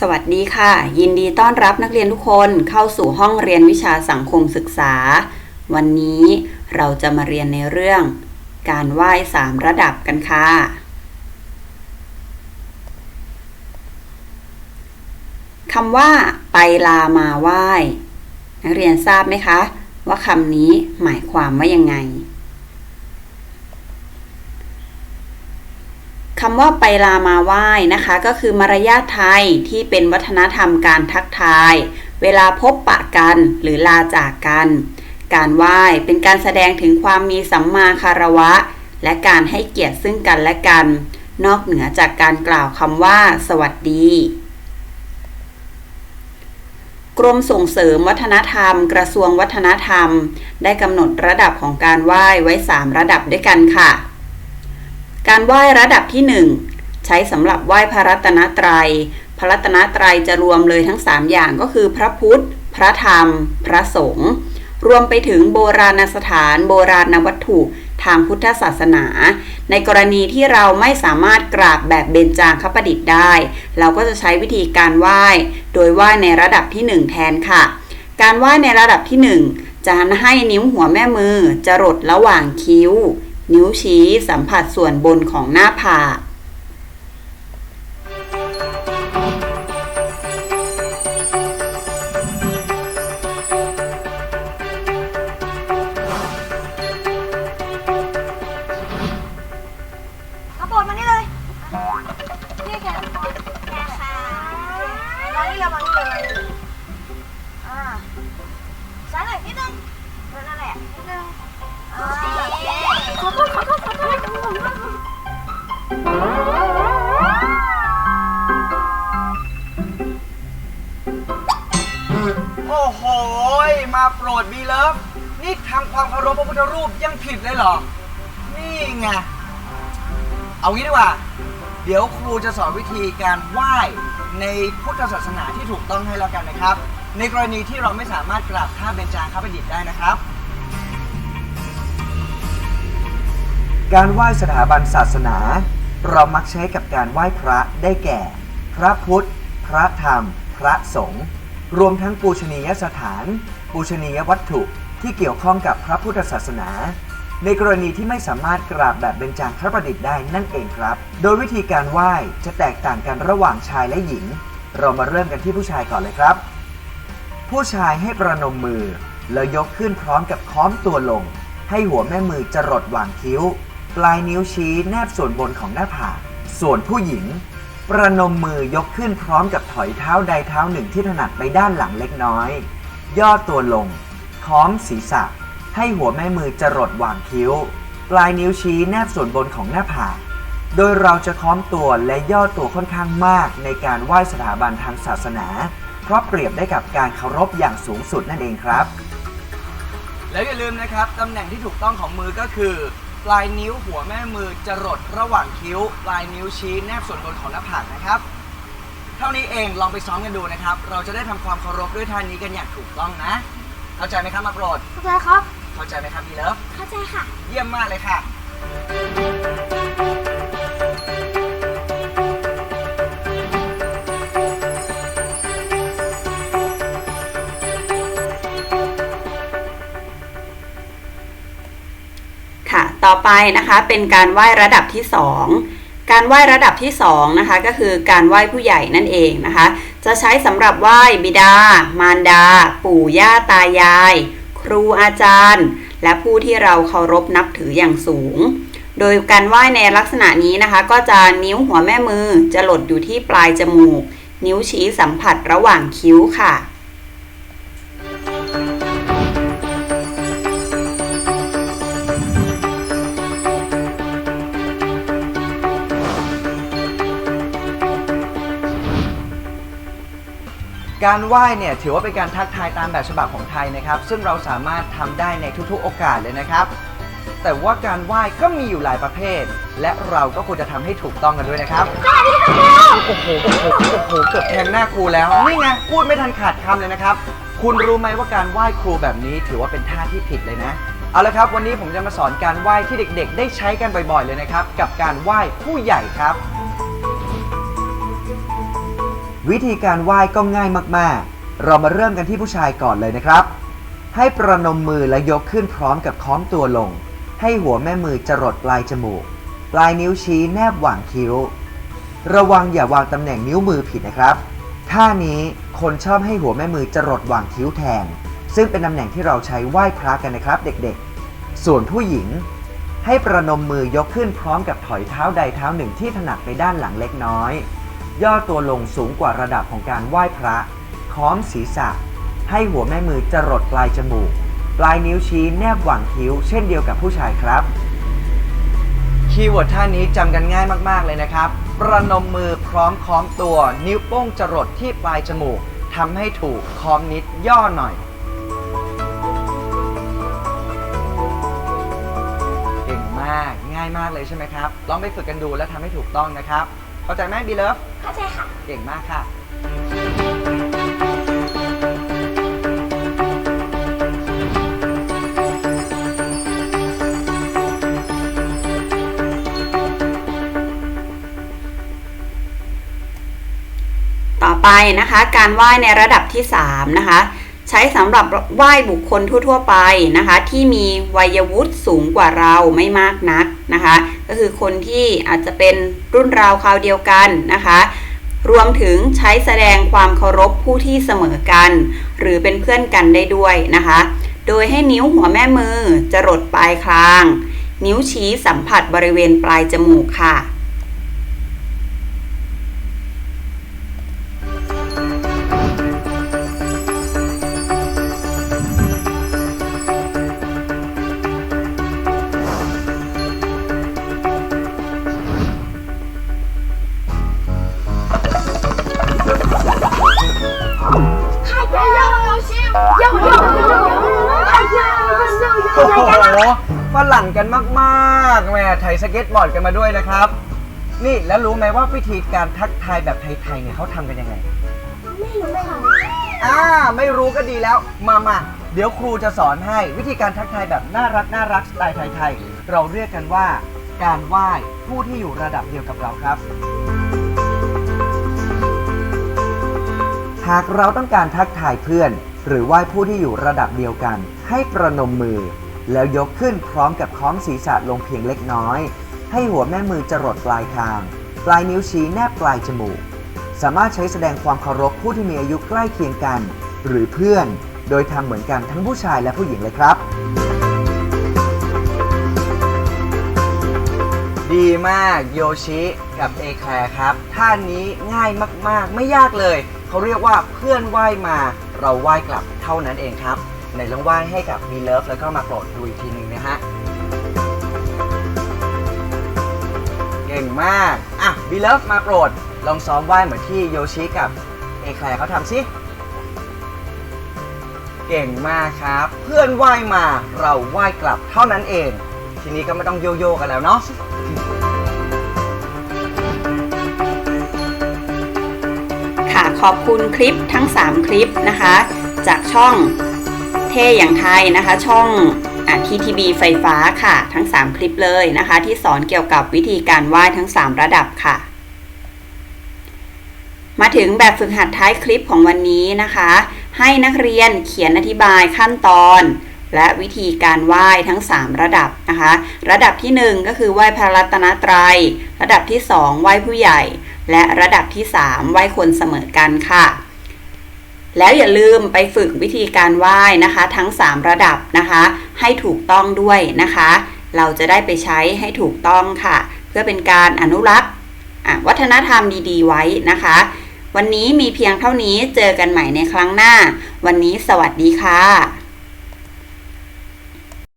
สวัสดีค่ะ ยินดีต้อนรับนักเรียนทุกคนเข้าสู่ห้องเรียนวิชาสังคมศึกษา วันนี้เราจะมาเรียนในเรื่อง การไหว้สามระดับกันค่ะ คำว่า ไปลามาไหว้ นักเรียนทราบไหมคะ ว่าคำนี้หมายความว่ายังไง คำว่าไปลามาไหว้นะคะ ก็คือมารยาทไทยที่เป็นวัฒนธรรมการทักทาย เวลาพบปะกันหรือลาจากกัน การไหว้เป็นการแสดงถึงความมีสัมมาคารวะ และการให้เกียรติซึ่งกันและกัน นอกเหนือจากการกล่าวคำว่า สวัสดี กรมส่งเสริมวัฒนธรรม กระทรวงวัฒนธรรม ได้กำหนดระดับของการไหว้ไว้ 3 ระดับด้วยกันค่ะ การไหว้ระดับที่ 1 ใช้สำหรับไหว้พระรัตนตรยัย พระรัตนตรัยจะรวมเลยทั้ง 3 อย่างก็คือพระพุทธ พระธรรม พระสงฆ์รวมไปถึงโบราณสถานโบราณวัตถุทางพุทธศาสนา ในกรณีที่เราไม่สามารถกราบแบบเบญจางคประดิษฐ์ได้ เราก็จะใช้วิธีการไหว้ โดยไหว้ในระดับที่ 1 แทนค่ะ การไหว้ในระดับที่ 1 จะให้นิ้วหัวแม่มือ จรดระหว่างคิ้ว นิ้วชี้สัมผัสส่วนบนของหน้าผากเอาโปรดมานี่เลยนี่แขนแขนขามานี่เลยมานี่เลยอ่าซ้ายหน่อยนิดนึง โอ้โหยมาโปรดบีเลิฟนี่ทำความเคารพพระพุทธรูปยังผิดเลยเหรอ นี่ไง เอางี้ดีกว่า เดี๋ยวครูจะสอนวิธีการไหว้ในพุทธศาสนาที่ถูกต้องให้แล้วกันนะครับ ในกรณีที่เราไม่สามารถกราบท่าเบญจางคประดิษฐ์ได้นะครับ การไหว้สถาบันศาสนา เรามักใช้กับการไหว้พระได้แก่ พระพุทธ พระธรรม พระสงฆ์ รวมทั้งปูชนียสถาน ปูชนียวัตถุที่เกี่ยวข้องกับพระพุทธศาสนา ในกรณีที่ไม่สามารถกราบแบบเบญจางคประดิษฐ์ได้นั่นเองครับ โดยวิธีการไหว้จะแตกต่างกันระหว่างชายและหญิง เรามาเริ่มกันที่ผู้ชายก่อนเลยครับ ผู้ชายให้ประนมมือ แล้วยกขึ้นพร้อมกับค้อมตัวลง ให้หัวแม่มือจรดหว่างคิ้ว ปลายนิ้วชี้แนบส่วนบนของหน้าผากส่วนผู้หญิง ประนมมือยกขึ้นพร้อมกับถอยเท้าใดเท้าหนึ่งที่ถนัดไปด้านหลังเล็กน้อย ย่อตัวลงค้อมศีรษะ ให้หัวแม่มือจรดหว่างคิ้ว ปลายนิ้วชี้แนบส่วนบนของหน้าผากโดยเราจะค้อมตัวและย่อตัวค่อนข้างมากในการไหว้สถาบันทางศาสนา เพราะเปรียบได้กับการเคารพอย่างสูงสุดนั่นเองครับ แล้วอย่าลืมนะครับตำแหน่งที่ถูกต้องของมือก็คือ ลายนิ้วหัวแม่มือจรดระหว่างคิ้วปลายนิ้วชี้แนบส่วนบนของหน้าผากนะครับ เท่านี้เองลองไปซ้อมกันดูนะครับ เราจะได้ทำความเคารพด้วยท่านี้กันอย่างถูกต้องนะ เข้าใจไหมครับมาโปรด เข้าใจครับ เข้าใจไหมครับดีเลิฟเข้าใจค่ะ เยี่ยมมากเลยค่ะ ต่อไปนะคะเป็นการไหว้ระดับที่ 2 การไหว้ระดับที่2นะคะก็คือการไหว้ผู้ใหญ่นั่นเองนะคะ จะใช้สำหรับไหว้บิดา มารดา ปู่ย่าตายาย ครูอาจารย์ และผู้ที่เราเคารพนับถืออย่างสูง โดยการไหว้ในลักษณะนี้นะคะ ก็จะนิ้วหัวแม่มือจะหลดอยู่ที่ปลายจมูก นิ้วชี้สัมผัสระหว่างคิ้วค่ะ การไหว้เนี่ยถือว่าเป็นการทักทายตามแบบฉบับของไทยนะครับ ซึ่งเราสามารถทำได้ในทุกๆโอกาสเลยนะครับ แต่ว่าการไหว้ก็มีอยู่หลายประเภท และเราก็ควรจะทำให้ถูกต้องกันด้วยนะครับโอ้โหโอ้โหโอ้โหเกือบแทงหน้าครูแล้วนี่ไงพูดไม่ทันขาดคำเลยนะครับ คุณรู้ไหมว่าการไหว้ครูแบบนี้ ถือว่าเป็นท่าที่ผิดเลยนะเอาละครับวันนี้ผมจะมาสอนการไหว้ที่เด็กๆ ได้ใช้กันบ่อยๆเลยนะครับ กับการไหว้ผู้ใหญ่ครับ วิธีการไหว้ก็ง่ายมากๆ เรามาเริ่มกันที่ผู้ชายก่อนเลยนะครับ ให้ประนมมือและยกขึ้นพร้อมกับค้อมตัวลง ให้หัวแม่มือจรดปลายจมูก ปลายนิ้วชี้แนบหว่างคิ้ว ระวังอย่าวางตำแหน่งนิ้วมือผิดนะครับ ท่านี้คนชอบให้หัวแม่มือจรดหว่างคิ้วแทน ซึ่งเป็นตำแหน่งที่เราใช้ไหว้พระกันนะครับ เด็กๆ ส่วนผู้หญิง ให้ประนมมือยกขึ้นพร้อมกับถอยเท้าใดเท้าหนึ่งที่ถนัดไปด้านหลังเล็กน้อย ย่อตัวลงสูงกว่าระดับของการไหว้พระ ค้อมศีรษะ ให้หัวแม่มือจรดปลายจมูก ปลายนิ้วชี้แนบหว่างคิ้ว เช่นเดียวกับผู้ชายครับ คีย์เวิร์ดท่านี้จำกันง่ายมาก ๆ เลยนะครับ ประนมมือพร้อมค้อมตัว นิ้วโป้งจรดที่ปลายจมูกทำให้ถูกค้อมนิดย่อหน่อย เก่งมากง่ายมากเลยใช่ไหมครับ ลองไปฝึกกันดูและทำให้ถูกต้องนะครับ เข้าใจไหมบีเลิฟเข้าใจค่ะ เก่งมากค่ะ ต่อไปนะคะการไหว้ในระดับที่ 3 นะคะ ใช้สำหรับไหว้บุคคลทั่ว ๆ ไปนะคะ ที่มีวัยวุฒิสูงกว่าเราไม่มากนักนะคะ ก็คือคนที่อาจจะเป็นรุ่นราวคราวเดียวกันนะคะ รวมถึงใช้แสดงความเคารพผู้ที่เสมอกัน หรือเป็นเพื่อนกันได้ด้วยนะคะ โดยให้นิ้วหัวแม่มือจรดปลายคาง นิ้วชี้สัมผัสบริเวณปลายจมูกค่ะ โอ้โหฝรั่งกันมากๆแม่ไทยสเก็ตบอร์ดกันมาด้วยนะครับ นี่แล้วรู้ไหมว่าพิธีการทักทายแบบไทยๆเนี่ยเขาทำกันยังไงไอ่า ไม่รู้ก็ดีแล้ว มามาเดี๋ยวครูจะสอนให้วิธีการทักทายแบบน่ารักน่ารักสไตล์ไทยๆ เราเรียกกันว่า การไหว้ผู้ที่อยู่ระดับเดียวกับเราครับ หากเราต้องการทักทายเพื่อน หรือไหว้ผู้ที่อยู่ระดับเดียวกัน ให้ประนมมือ แล้วยกขึ้นพร้อมกับค้อมศีรษะลงเพียงเล็กน้อย ให้หัวแม่มือจรดปลายคาง ปลายนิ้วชี้แนบปลายจมูก สามารถใช้แสดงความเคารพผู้ที่มีอายุใกล้เคียงกัน หรือเพื่อน โดยทำเหมือนกันทั้งผู้ชายและผู้หญิงเลยครับดีมากโยชิกับเอแคลร์ครับ ท่านี้ง่ายมาก ๆ ไม่ยากเลย เขาเรียกว่าเพื่อนไหว้มาเราไหว้กลับเท่านั้นเองครับในลองไหว้ให้กับมีเลิฟแล้วก็มาโปรดดูอีกทีหนึ่งนะฮะเก่งมาก อะบีเลิฟมาโปรด ลองซ้อมไหว้เหมือนที่โยชิกับเอแคลร์เขาทำสิเก่งมากครับ เพื่อนไหว้มาเราไหว้กลับเท่านั้นเอง ทีนี้ก็ไม่ต้องโยโย่กันแล้วเนาะ อบคุณคลิปทั้ง 3 คลิปนะคะ จากช่องเท่อย่างไทยนะคะ ช่องทีทีบีไฟฟ้าค่ะ ทั้ง 3 คลิปเลยนะคะ ที่สอนเกี่ยวกับวิธีการไหว้ทั้ง 3 ระดับค่ะ มาถึงแบบฝึกหัดท้ายคลิปของวันนี้นะคะ ให้นักเรียนเขียนอธิบายขั้นตอนและวิธีการไหว้ทั้ง 3 ระดับนะคะ ระดับที่ 1 ก็คือไหว้พระรัตนตรัย ระดับที่ 2 ไหว้ผู้ใหญ่ และระดับที่ 3 ไหว้คนเสมอกันค่ะ แล้วอย่าลืมไปฝึกวิธีการไหว้นะคะ ทั้ง 3 ระดับนะคะ ให้ถูกต้องด้วยนะคะ เราจะได้ไปใช้ให้ถูกต้องค่ะ เพื่อเป็นการอนุรักษ์วัฒนธรรมดีๆ ไว้นะคะ วันนี้มีเพียงเท่านี้เจอกันใหม่ในครั้งหน้า วันนี้สวัสดีค่ะ